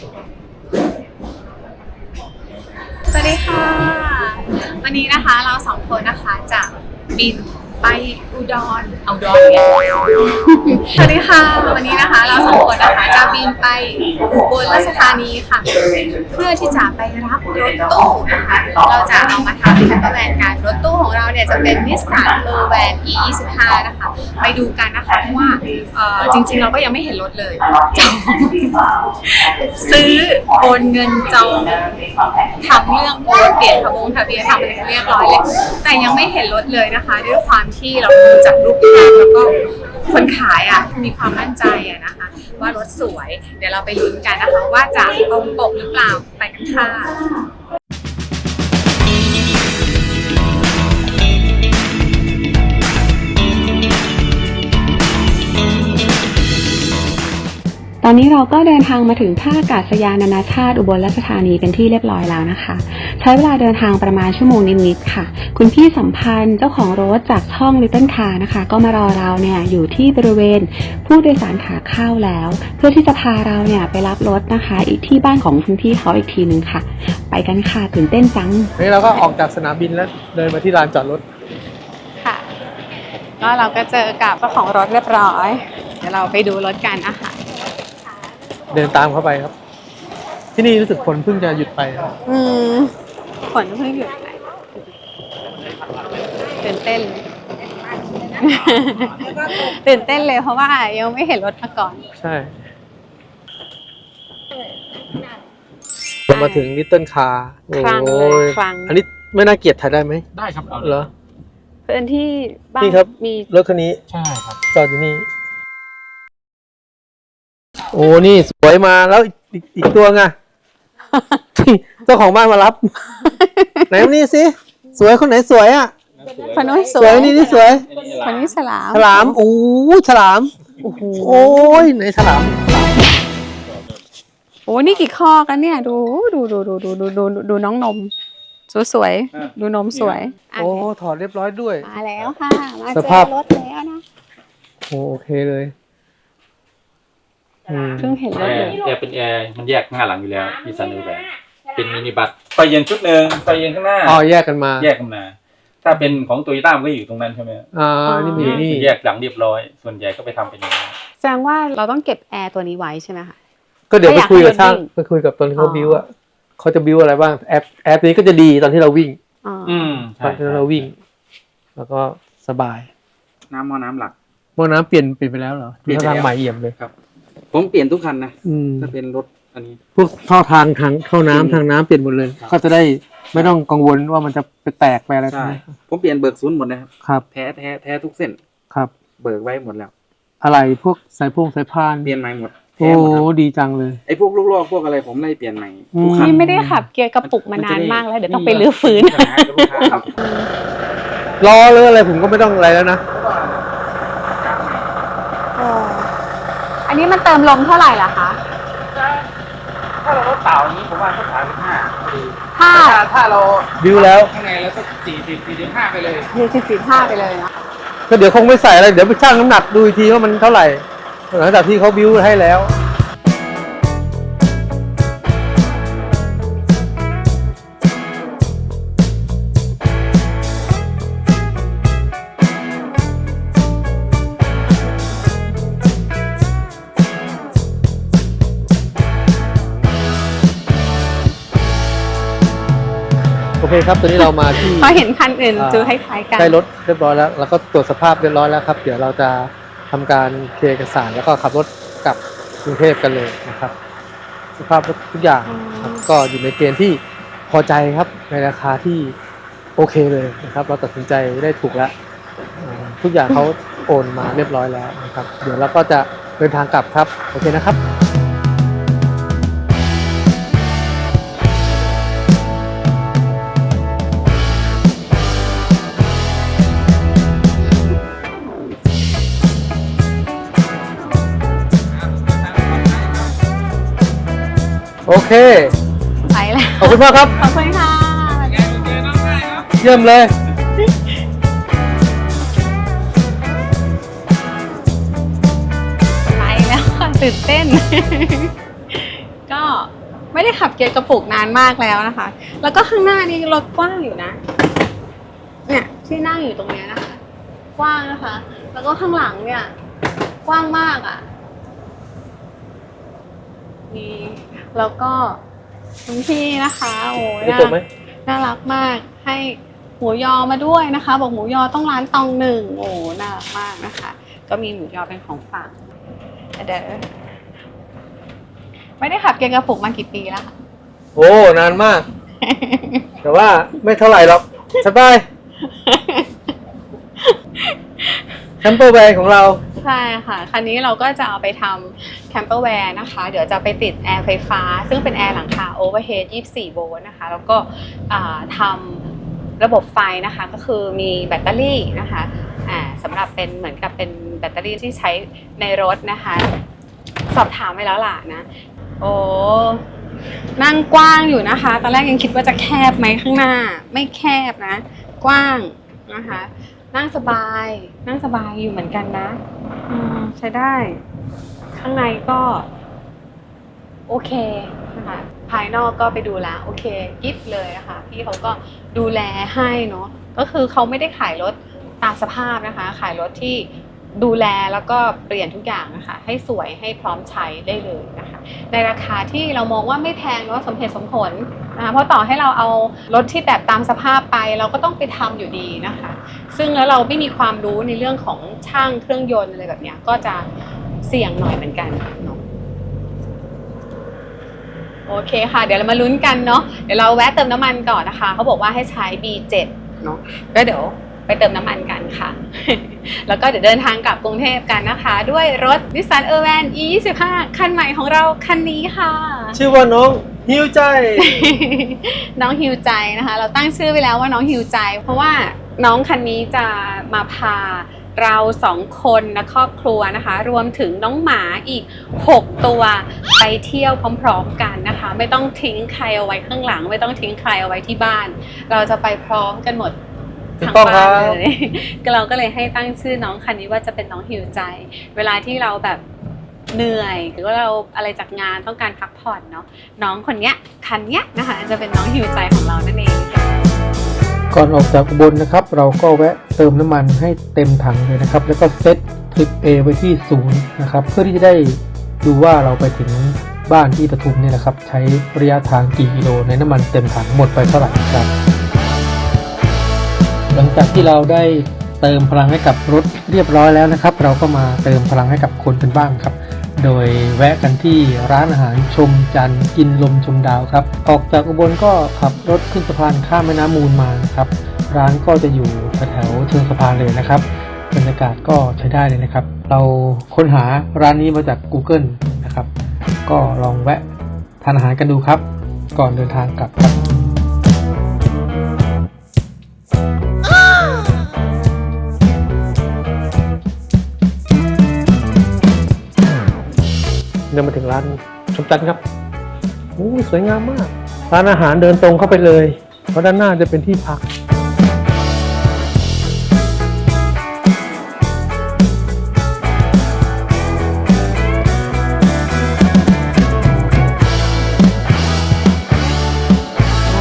สวัสดีค่ะ วันนี้นะคะเราสองคนนะคะจะบิน ไปอุดรเอาอุดรเนี่ยสวัสดีค่ะวันนี้นะคะ เราสองคนนะคะจะบินไปอุบลราชธานีค่ะ เพื่อที่จะไปรับรถตู้นะคะเราจะเอามาทำแคมเปอร์แวนกันรถตู้ของเราเนี่ยจะเป็นนิสสันเลอแวน e 2 5 นะคะ ไปดูกันนะคะเพราะว่าเอ่อจริงๆเราก็ยังไม่เห็นรถเลยจองซื้อโอนเงินจองทำเรื่องโอนเปลี่ยนทะบงทะเบียนทำอะไรเรียบร้อยเลยแต่ยังไม่เห็นรถเลยนะคะ ด้วยความที่เราดูจากรูปภาพแล้วก็คนขายอะมีความมั่นใจอะนะคะ ว่ารถสวย เดี๋ยวเราไปลุ้นกันนะคะ ว่าจะตรงปกหรือเปล่าไปกันค่ะ ตอนนี้เราก็เดินทางมาถึงท่าอากาศยานนานาชาติอุบลราชธานีเป็นที่เรียบร้อยแล้วนะคะ ใช้เวลาเดินทางประมาณชั่วโมงนิดๆค่ะ คุณพี่สัมพันธ์เจ้าของรถจากช่อง Little Car นะคะ ก็มารอเราเนี่ยอยู่ที่บริเวณผู้โดยสารขาเข้าแล้ว เพื่อที่จะพาเราเนี่ยไปรับรถนะคะ อีกที่บ้านของคุณพี่เขาอีกทีนึงค่ะ ไปกันค่ะตื่นเต้นจังนี่เราก็ออกจากสนามบินแล้วเดินมาที่ลานจอดรถค่ะก็เราก็เจอกับเจ้าของรถเรียบร้อย เดี๋ยวเราไปดูรถกันนะคะ เดินตามเข้าไปครับ ที่นี่รู้สึกฝนเพิ่งจะหยุดไปครับอืมฝนเพิ่งหยุดไปตื่นเต้น ตื่นเต้นเลยเพราะว่ายังไม่เห็นรถมาก่อน ใช่เรามาถึงนิตเติ้ลคาร์คลังเลยโอ้คลัง อันนี้ไม่น่าเกลียดถ่ายได้ไหมได้ครับเอาเหรอเพื่อนที่บ้านนี่ครับ มีรถคันนี้ใช่ครับ จอดอยู่นี่ โอ้นี่สวยมาแล้วอีกอีกอีกตัวไง เจ้าของบ้านมารับ ไหนมานี่สิสวยคนไหนสวยอะคนนู้นสสววยยนี่นี่สวยคนนี้ฉลามฉลามโอ้ยฉลามโอ้โหโอ้ยไหนฉลามโอ้นี่กี่ข้อกันเนี่ย ดูดูดูดูดูดูดูดูน้องนม สวยสวยๆดูนมสวยโอ้ถอดเรียบร้อยด้วย มาแล้วค่ะ มาสเจภาอพรถแล้วนะโอ้โอเคเลย อืม เพิ่งเห็นรแอถเลร์ยแอร์เป็นแอร์มันแยกหน้าหลังอยู่แล้วมีซันดูแบนเป็นมินิบัสไฟเย็นชุดหนึ่งไฟเย็นข้างหน้าอ๋อแยกกันมาแยกกันมาถ้าเป็นของโตโยต้ามันก็อยู่ตรงนั้นใช่ไหมอ่านี่มีนี่ แยกหลังเรียบร้อย ส่วนใหญ่ก็ไปทำเป็นอย่างนี้แสดงว่าเราต้องเก็บแอร์ตัวนี้ไว้ใช่ไหมคะ ก็เดี๋ยวไปถ้าอยากคุยกับให้ช่างรถวิ่ง ไปคุยกับตอนที่เขาอ๋อบิวอะเขาจะบิวอะไรบ้างแอปแอปนี้ก็จะดีตอนที่เราวิ่ง อ๋อออืมตใช่อนที่เราวิ่ง แล้วก็สบายน้ำหม้อน้ำหลัก หม้อน้ำเปลี่ยนเปลี่ยนไปแล้วเหรอเปลี่ยนไปท่าทางแล้วใหม่เอี่ยมเลย ผมเปลี่ยนทุกคันนะอืมถ้าเป็นรถอันนี้ พวกท่อทางทางเข้าน้ำทางน้ำเปลี่ยนหมดเลย ครับ ก็จะได้ไม่ต้องกังวลว่ามันจะไปแตกไปอะไรใช่ใช่ไหมผมเปลี่ยนเบิกศูนย์หมดนะครับครับแท้แท้แท้ทุกเส้น ครับ เบิกไว้หมดแล้ว อะไรพวกสายพงสายพานเปลี่ยนใหม่หมดโอ้แท้หมดครับดีจังเลย ไอ้พวกลูกลอกพวกอะไรผมไล่เปลี่ยนใหม่อืมทุกคัน นี่ไม่ได้ขับเกียร์กระปุกมานานมากแล้วเดี๋ยวต้องไปนี่รื้อฟื้น ปัญหากับลูกค้าครับ ล้อหรืออะไรผมก็ไม่ต้องอะไรแล้วนะ อันนี้มันเติมลมเท่าไหร่ล่ะคะ ถ้าเรารถเปล่าอย่างนี้ผมว่าสักสามสิบห้าถ้า ถ้าถ้าเราบิวแล้ว ข้างในแล้วสักสี่สิบสี่สิบห้าไปเลยเดี๋ยวสิบห้าไปเลยนะก็เดี๋ยวคงไม่ใส่อะไร เดี๋ยวไปชั่งน้ำหนักดูอีกทีว่ามันเท่าไหร่หลังจากที่เขาบิวให้แล้ว เคครับตอนนี้เรามาที่ พอเห็นคันอื่นอ่าจูคล้ายๆกันใกล้รถเรียบร้อยแล้ว แล้วก็ตรวจสภาพเรียบร้อยแล้วครับ เดี๋ยวเราจะทำการเคลียร์เอกสารแล้วก็ขับรถกลับกรุงเทพกันเลยนะครับ สภาพรถทุกอย่างครับก็อยู่ในเกณฑ์ที่พอใจครับในราคาที่โอเคเลยนะครับ เราตัดสินใจได้ถูกแล้วอ่าทุกอย่างเขาโอนมาเรียบร้อยแล้วนะครับ เดี๋ยวเราก็จะเดินทางกลับครับ โอเคนะครับ โอเค ไปแล้วขอบคุณมากครับ ขอบคุณค่ะเยี่ยมเลย ไปแล้วค่ะตื่นเต้น ก็ไม่ได้ขับเกียร์กระปุกนานมากแล้วนะคะ แล้วก็ข้างหน้านี่รถกว้างอยู่นะ เนี่ยที่นั่งอยู่ตรงเนี้ยนะคะ กว้างนะคะ แล้วก็ข้างหลังเนี่ย กว้างมากอะ่ะ นี่แล้วก็คุณพี่นะคะโอ้ยได้น่าจบไหมน่ารักมากให้หมูยอมาด้วยนะคะ บอกหมูยอต้องร้านตองหนึ่งโอ้น่ารักมากนะคะ ก็มีหมูยอเป็นของฝากเดี๋ยวไม่ได้ขับเกียร์กระปุกมากี่ปีแล้วคะโอ้นานมาก แต่ว่าไม่เท่าไหร่หรอกสบายแคมเปอร์แวนของเรา ใช่ค่ะ คันนี้เราก็จะเอาไปทำแคมเปอร์แวร์นะคะ เดี๋ยวจะไปติดแอร์ไฟฟ้า ซึ่งเป็นแอร์หลังคาโอเวอร์เฮด24 โวลต์นะคะ แล้วก็ทำระบบไฟนะคะ ก็คือมีแบตเตอรี่นะคะสำหรับเป็นเหมือนกับเป็นแบตเตอรี่ที่ใช้ในรถนะคะ สอบถามไปแล้วล่ะนะ โอ้นั่งกว้างอยู่นะคะ ตอนแรกยังคิดว่าจะแคบไหมข้างหน้า ไม่แคบนะ กว้างนะคะ นั่งสบาย นั่งสบายอยู่เหมือนกันนะ อืมใช้ได้ ข้างในก็ โอเคนะคะภายนอกก็ไปดูแล้วโอเคกิฟเลยนะคะพี่เขาก็ดูแลให้เนาะก็คือเขาไม่ได้ขายรถตามสภาพนะคะ ขายรถที่ดูแลแล้วก็เปลี่ยนทุกอย่างนะคะ ให้สวยให้พร้อมใช้ได้เลยนะคะ ในราคาที่เรามองว่าไม่แพงเนาะสมเหตุสมผลนะคะ เพราะต่อให้เราเอารถที่แบบตามสภาพไป เราก็ต้องไปทำอยู่ดีนะคะ ซึ่งแล้วเราไม่มีความรู้ในเรื่องของช่างเครื่องยนต์อะไรแบบนี้ก็จะเสี่ยงหน่อยเหมือนกันเนาะโอเคค่ะ เดี๋ยวเรามาลุ้นกันเนาะเดี๋ยวเราแวะเติมน้ำมันก่อนนะคะเขาบอกว่าให้ใช้ B7 เนาะก็เดี๋ยวไปเติมน้ำมันกันค่ะ แล้วก็เดี๋ยวเดินทางกลับกรุงเทพกันนะคะ ด้วยรถ Nissan e r v a n E25 คันใหม่ของเราคันนี้ค่ะ ชื่อว่าน้อง ฮิวใจ น้องฮิวใจนะคะ เราตั้งชื่อไว้แล้วว่าน้องฮิวใจ เพราะว่าน้องคันนี้จะมาพาเราสองคนและครอบครัวนะคะ รวมถึงน้องหมาอีก 6 ตัวไปเที่ยวพร้อมๆกันนะคะ ไม่ต้องทิ้งใครเอาไว้ข้างหลัง ไม่ต้องทิ้งใครเอาไว้ที่บ้าน เราจะไปพร้อมกันหมดถูกทั้งต้องบ้านครับเลยก็เราก็เลยให้ตั้งชื่อน้องคันนี้ว่าจะเป็นน้องฮิวใจ เวลาที่เราแบบ เหนื่อยหรือว่าเราอะไรจากงานต้องการพักผ่อนเนาะน้องคนเนี้ยคันเนี้ยนะคะจะเป็นน้องฮิวใจของเรานั่นเองก่อนออกจากอุบลนะครับ เราก็แวะเติมน้ำมันให้เต็มถังเลยนะครับ แล้วก็เซตทริป A ไว้ที่ศูนย์นะครับ เพื่อที่จะได้ดูว่าเราไปถึงบ้านที่ปทุมเนี่ยนะครับ ใช้ระยะทางกี่กิโลในน้ำมันเต็มถังหมดไปเท่าไหร่ครับ หลังจากที่เราได้ เติมพลังให้กับรถเรียบร้อยแล้วนะครับ เราก็มาเติมพลังให้กับคนกันบ้างครับ โดยแวะกันที่ร้านอาหารชมจันทร์กินลมชมดาวครับ ออกจากอุบลก็ขับรถขึ้นสะพานข้ามแม่น้ำมูลมาครับ ร้านก็จะอยู่แถวเชิงสะพานเลยนะครับบรรยากาศก็ใช้ได้เลยนะครับ เราค้นหาร้านนี้มาจาก Google นะครับ ก็ลองแวะทานอาหารกันดูครับ ก่อนเดินทางกลับครับ เดินมาถึงร้านชมจันทร์ครับโอ้ยสวยงามมาก ร้านอาหารเดินตรงเข้าไปเลย เพราะด้านหน้าจะเป็นที่พัก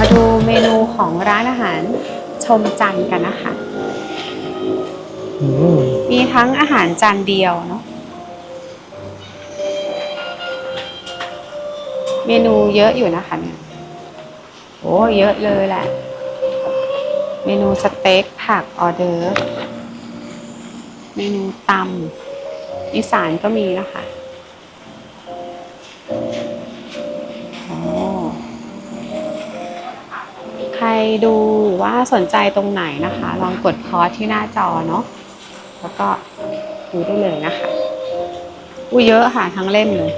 มาดูเมนูของร้านอาหารชมจันทร์กันนะคะอืมมีทั้งอาหารจานเดียวเนาะ เมนูเยอะอยู่นะคะเนี่ยโอ้เยอะเลยแหละ เมนูสเต็กผักออเดอร์เมนูตำอีสานก็มีนะคะโอ้ใครดูว่าสนใจตรงไหนนะคะ ลองกดพอสที่หน้าจอเนาะแล้วก็ดูได้เลยนะคะอุ้เยอะค่ะทั้งเล่มเลย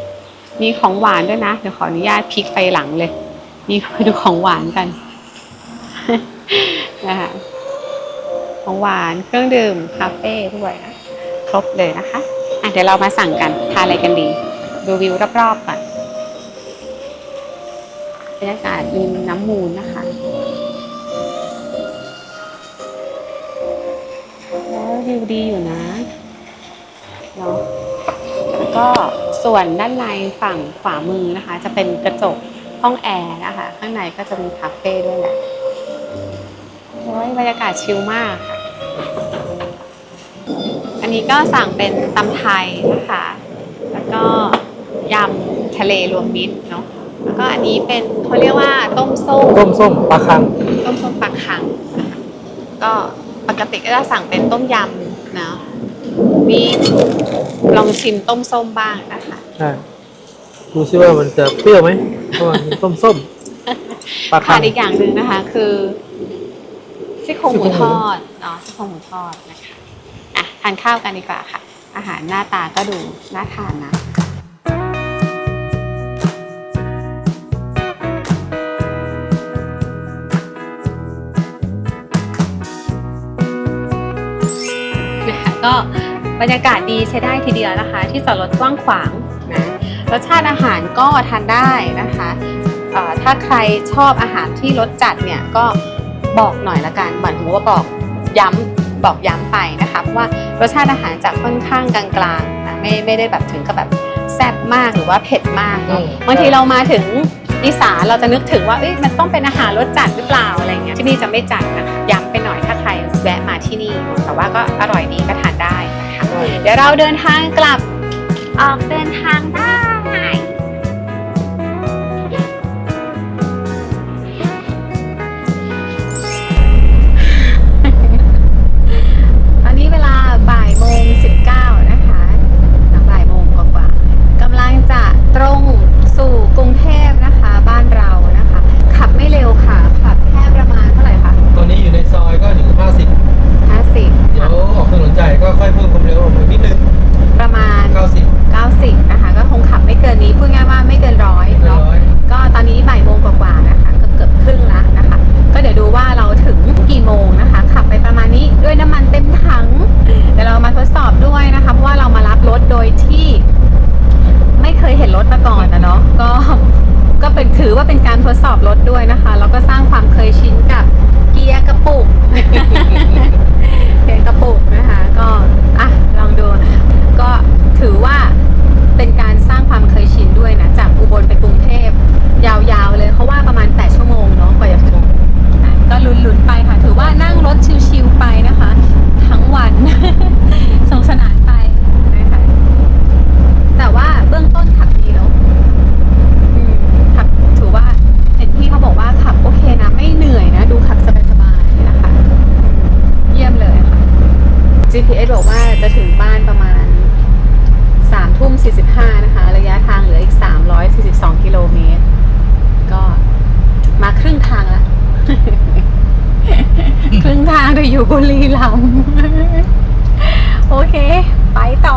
มีของหวานด้วยนะ เดี๋ยวขออนุญาตพลิกไปหลังเลยมีไปดูของหวานกันนะคะของหวานเครื่องดื่มคาเฟ่ด้วยนะครบเลยนะคะอะเดี๋ยวเรามาสั่งกันทานอะไรกันดี ดูวิวรอบๆก่อนบรรยากาศริมน้ำมูลนะคะแล้ววิวดีอยู่นะเนาะแล้วก็ สส่วนด้านในฝั่งขวามือนะคะ จะเป็นกระจกห้องแอร์นะคะ ข้างในก็จะมีคาเฟ่ด้วยแหละโอ้ยบรรยากาศชิลมากค่ะ อันนี้ก็สั่งเป็นตำไทยนะคะ แล้วก็ยำทะเลรวมมิตรเนาะแล้วก็อันนี้เป็นเขาเรียกว่าต้มส้ม ต้มส้มปลาคัง ต้มส้มปลาคังนะคะก็ปกติก็จะสั่งเป็นต้มยำนะนี่ลองชิมต้มส้มบ้างนะคะ ใช่ดูซิว่ามันจะเปรี้ยวไหมเพราะว่ามันต้มส้มปลาคัขางดอีกอย่างหนึ่งนะคะ คือซี่โครงหมูทอดเนาะซี่โครงหมูทอดนะคะอะทานข้าวกันดีกว่าค่ะ อาหารหน้าตาก็ดูน่าทานนะ นะคะก็บรรยากาศดีใช้ได้ทีเดียวนะคะ ที่จอดรถกว้างขวางนะ รสชาติอาหารก็ทานได้นะคะเอ่อถ้าใครชอบอาหารที่รสจัดเนี่ยก็บอกหน่อยละกันหมายถึงว่าบอกย้ำบอกย้ำไปนะคะเพราะว่ารสชาติอาหารจะค่อนข้างกลางๆนะไม่ไม่ได้แบบถึงกับแบบแซ่บมากหรือว่าเผ็ดมากเนอะบางทีเรามาถึงอีสานเราจะนึกถึงว่าเอ้ยมันต้องเป็นอาหารรสจัดหรือเปล่าอะไรเงี้ยที่นี่จะไม่จัดนะคะย้ำไปหน่อยถ้าใครแวะมาที่นี่ แต่ว่าก็อร่อยดีก็ทานได้นะคะเดี๋ยวเราเดินทางกลับออกเดินทางได้ ตอนนี้เวลาบ่ายโมงสิบเก้านะคะบ่ายโมงกว่าๆกำลังจะตรงสู่กรุงเทพนะคะ บ้านเรานะคะ ขับไม่เร็วค่ะ ขับแค่ประมาณเท่าไหร่คะ ตอนนี้อยู่ในซอยก็อยู่ 50 50 เดี๋ยวออกถนนใหญ่ก็ค่อยเพิ่มความเร็วลงอีกนิดนึง ยาวๆเลยเขาว่าประมาณ 8 ชั่วโมงเนาะกว่าจะถึงอะก็ลุ้นๆไปค่ะ ถือว่านั่งรถชิวๆไปนะคะ ทั้งวันสนุกสนานไปนะคะแต่ว่าเบื้องต้นขับดีเนาะอืมขับถือว่าเห็นพี่เขาบอกว่าขับโอเคนะไม่เหนื่อยนะ ดูขับสบายๆนะคะอืมเยี่ยมเลยค่ะ GPS บอกว่าจะถึงบ้านประมาณ3ทุ่ม45นะคะ ระยะทางเหลืออีก 342 กิโลเมตร ก็มาครึ่งทางแล้วครึ่งทางจะอยู่บุรีรัมย์โอเค ไปต่อ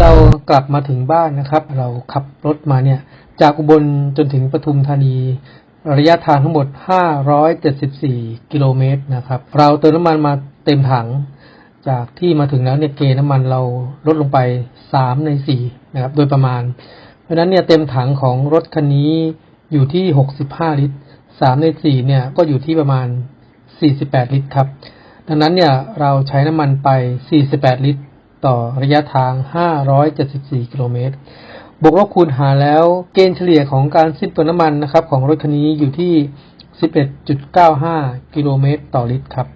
เรากลับมาถึงบ้านนะครับ เราขับรถมาเนี่ย จากอุบลจนถึงปทุมธานี ระยะทางทั้งหมด 574 กิโลเมตรนะครับ เราเติมน้ำมันมาเต็มถัง จากที่มาถึงแล้วเนี่ยเกณฑ์น้ำมันเราลดลงไป 3 ใน 4 นะครับ โดยประมาณ เพราะนั้นเนี่ยเต็มถังของรถคันนี้อยู่ที่ 65 ลิตร 3 ใน 4 เนี่ยก็อยู่ที่ประมาณ 48 ลิตรครับ ดังนั้นเนี่ยเราใช้น้ำมันไป 48 ลิตร ต่อระยะทาง 574 กิโลเมตร บวกลบคูณหารแล้วเกณฑ์เฉลี่ยของการสิ้นเปลืองน้ำมันนะครับ ของรถคันนี้อยู่ที่ 11.95 กิโลเมตรต่อลิตรครับ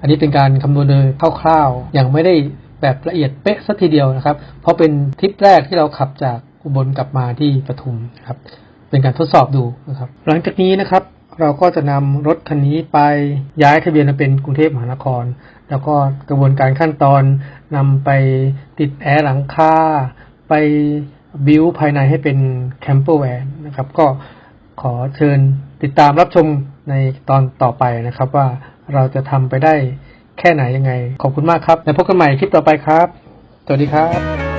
อันนี้เป็นการคำนวณโดยคร่าวๆยังไม่ได้แบบละเอียดเป๊ะสักทีเดียวนะครับ เพราะเป็นทริปแรกที่เราขับจากอุบลกลับมาที่ปทุมครับ เป็นการทดสอบดูนะครับ หลังจากนี้นะครับ เราก็จะนำรถคันนี้ไปย้ายทะเบียนมาเป็นกรุงเทพมหานคร แล้วก็กระบวนการขั้นตอนนำไปติดแอร์หลังคาไปบิวภายในให้เป็นแคมเปอร์แวนนะครับ ก็ขอเชิญติดตามรับชมในตอนต่อไปนะครับ ว่าเราจะทำไปได้แค่ไหนยังไง ขอบคุณมากครับ แล้วพบกันใหม่คลิปต่อไปครับ สวัสดีครับ